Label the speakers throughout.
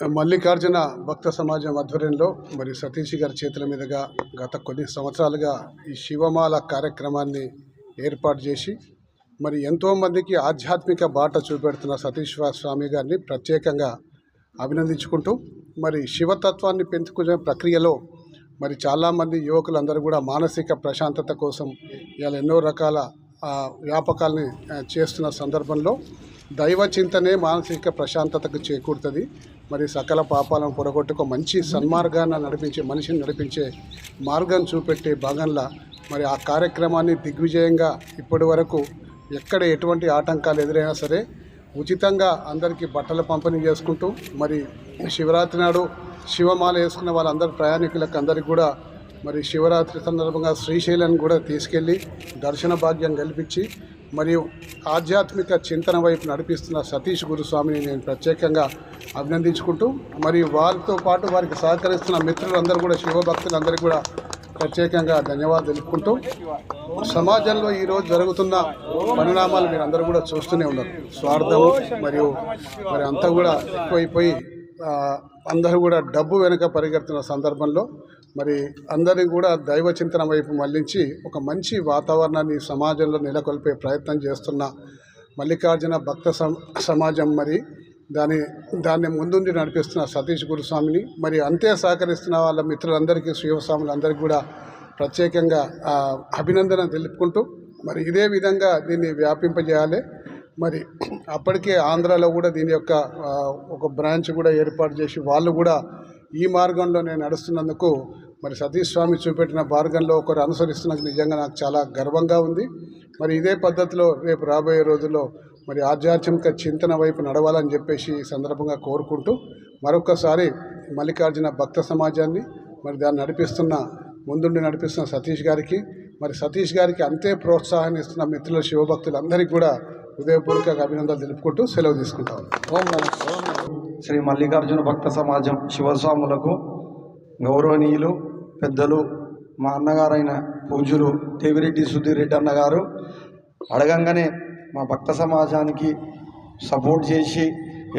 Speaker 1: మల్లికార్జున భక్త సమాజం ఆధ్వర్యంలో మరి సతీష్ గారి చేతుల మీదుగా గత కొన్ని సంవత్సరాలుగా ఈ శివమాల కార్యక్రమాన్ని ఏర్పాటు చేసి మరి ఎంతోమందికి ఆధ్యాత్మిక బాట చూపెడుతున్న సతీష్ స్వామి గారిని ప్రత్యేకంగా అభినందించుకుంటూ మరి శివతత్వాన్ని పెంచుకునే ప్రక్రియలో మరి చాలామంది యువకులందరూ కూడా మానసిక ప్రశాంతత కోసం ఇలా ఎన్నో రకాల వ్యాపకాలని వ్యాపకాల్ని చేస్తున్న సందర్భంలో దైవ చింతనే మానసిక ప్రశాంతతకు చేకూరుతుంది. మరి సకల పాపాలను పొరగొట్టుకో మంచి సన్మార్గాన్ని నడిపించే మనిషిని నడిపించే మార్గం చూపెట్టే భాగంలో మరి ఆ కార్యక్రమాన్ని దిగ్విజయంగా ఇప్పటి వరకు ఎక్కడ ఎటువంటి ఆటంకాలు ఎదురైనా సరే ఉచితంగా అందరికీ బట్టలు పంపిణీ చేసుకుంటూ మరి శివరాత్రి నాడు శివమాల వేసుకున్న వాళ్ళందరి ప్రయాణికులకు అందరికీ కూడా మరి శివరాత్రి సందర్భంగా శ్రీశైలాన్ని కూడా తీసుకెళ్ళి దర్శన భాగ్యం కల్పించి మరియు ఆధ్యాత్మిక చింతన వైపు నడిపిస్తున్న సతీష్ గురుస్వామిని నేను ప్రత్యేకంగా అభినందించుకుంటూ మరియు వారితో పాటు వారికి సహకరిస్తున్న మిత్రులందరూ కూడా శివభక్తులందరికీ కూడా ప్రత్యేకంగా ధన్యవాదాలు తెలుపుకుంటూ సమాజంలో ఈరోజు జరుగుతున్న పరిణామాలు మీరు అందరూ కూడా చూస్తూనే ఉన్నారు. స్వార్థము మరియు మరి అంతా కూడా ఎక్కువైపోయి అందరూ కూడా డబ్బు వెనుక పరిగెడుతున్న సందర్భంలో మరి అందరినీ కూడా దైవ చింతన వైపు మళ్ళించి ఒక మంచి వాతావరణాన్ని సమాజంలో నెలకొల్పే ప్రయత్నం చేస్తున్న మల్లికార్జున భక్త సమాజం మరి దాని దాన్ని ముందుండి నడిపిస్తున్న సతీష్ గురుస్వామిని. మరి అంతే సహకరిస్తున్న వాళ్ళ మిత్రులందరికీ శివస్వాములందరికీ కూడా ప్రత్యేకంగా అభినందన తెలుపుకుంటూ మరి ఇదే విధంగా దీన్ని వ్యాపింపజేయాలి. మరి అప్పటికే ఆంధ్రాలో కూడా దీని యొక్క ఒక బ్రాంచ్ కూడా ఏర్పాటు చేసి వాళ్ళు కూడా ఈ మార్గంలో నేను నడుస్తున్నందుకు మరి సతీష్ స్వామి చూపెట్టిన మార్గంలో ఒకరు అనుసరిస్తున్నందుకు నిజంగా నాకు చాలా గర్వంగా ఉంది. మరి ఇదే పద్ధతిలో రేపు రాబోయే రోజుల్లో మరి ఆధ్యాత్మిక చింతన వైపు నడవాలని చెప్పేసి సందర్భంగా కోరుకుంటూ మరొకసారి మల్లికార్జున భక్త సమాజాన్ని మరి దాన్ని నడిపిస్తున్న ముందుండి నడిపిస్తున్న సతీష్ గారికి మరి సతీష్ గారికి అంతే ప్రోత్సాహాన్ని ఇస్తున్న మిత్రుల శివభక్తులందరికీ కూడా హృదయపూర్వక అభినందనలు తెలుపుకుంటూ సెలవు తీసుకుంటాం.
Speaker 2: శ్రీ మల్లికార్జున భక్త సమాజం శివస్వాములకు గౌరవనీయులు పెద్దలు మా అన్నగారైన పూజలు దేవిరెడ్డి సుధీర్ రెడ్డి అన్నగారు అడగంగానే మా భక్త సమాజానికి సపోర్ట్ చేసి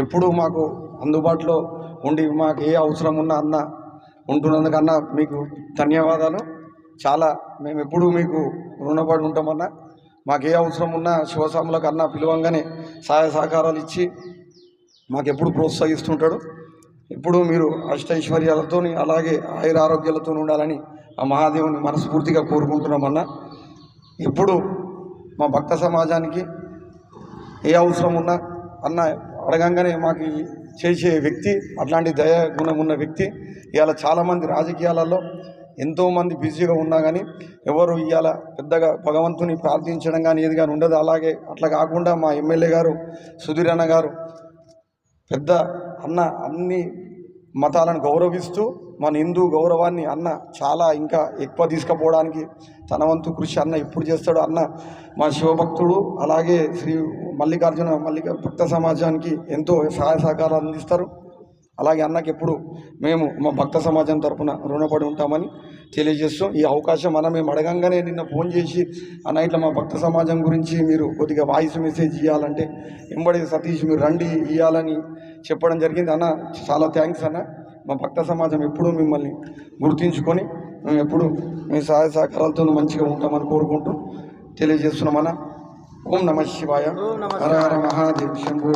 Speaker 2: ఎప్పుడూ మాకు అందుబాటులో ఉండి మాకు ఏ అవసరం ఉన్నా అన్న ఉంటున్నందుకన్నా మీకు ధన్యవాదాలు. చాలా మేము ఎప్పుడూ మీకు రుణపడి ఉంటామన్నా మాకు ఏ అవసరం ఉన్నా శివస్వాములకు అన్న పిలువంగానే సహాయ సహకారాలు ఇచ్చి మాకెప్పుడు ప్రోత్సహిస్తుంటాడు. ఎప్పుడూ మీరు అష్టైశ్వర్యాలతో అలాగే ఆయుర ఆరోగ్యాలతో ఉండాలని ఆ మహాదేవుని మనస్ఫూర్తిగా కోరుకుంటున్నామన్నా ఎప్పుడు మా భక్త సమాజానికి ఏ అవసరం ఉన్నా అన్న అడగంగానే మాకు చేసే వ్యక్తి అట్లాంటి దయ గుణం ఉన్న వ్యక్తి ఇవాళ చాలామంది రాజకీయాలలో ఎంతోమంది బిజీగా ఉన్నా కానీ ఎవరు ఇవాళ పెద్దగా భగవంతుని ప్రార్థించడం కానీ ఏది కానీ ఉండదు. అలాగే అట్లా కాకుండా మా ఎమ్మెల్యే గారు సుధీర్ అన్న గారు పెద్ద అన్న అన్ని మతాలను గౌరవిస్తూ మన హిందూ గౌరవాన్ని అన్న చాలా ఇంకా ఎక్కువ తీసుకుపోవడానికి తన వంతు కృషి అన్న ఎప్పుడు చేస్తాడు అన్న మా శివభక్తుడు అలాగే శ్రీ మల్లికార్జున మల్లిక భక్త సమాజానికి ఎంతో సహాయ సహకారాలు అందిస్తారు. అలాగే అన్నకి ఎప్పుడు మేము మా భక్త సమాజం తరపున రుణపడి ఉంటామని తెలియజేస్తూ ఈ అవకాశం అన్న మేము అడగంగానే నిన్న ఫోన్ చేసి అన్న ఇట్లా మా భక్త సమాజం గురించి మీరు కొద్దిగా వాయిస్ మెసేజ్ ఇవ్వాలంటే ఎంబడి సతీష్ మీరు రండి ఇవ్వాలని చెప్పడం జరిగింది. అన్న చాలా థ్యాంక్స్ అన్న. మా భక్త సమాజం ఎప్పుడూ మిమ్మల్ని గుర్తించుకొని మేము ఎప్పుడు మీ సహాయ సహకారాలతో మంచిగా ఉంటామని కోరుకుంటూ తెలియజేస్తున్నామన్న ఓం నమ శివాయ. హర హర మహాదేవ్ శంభో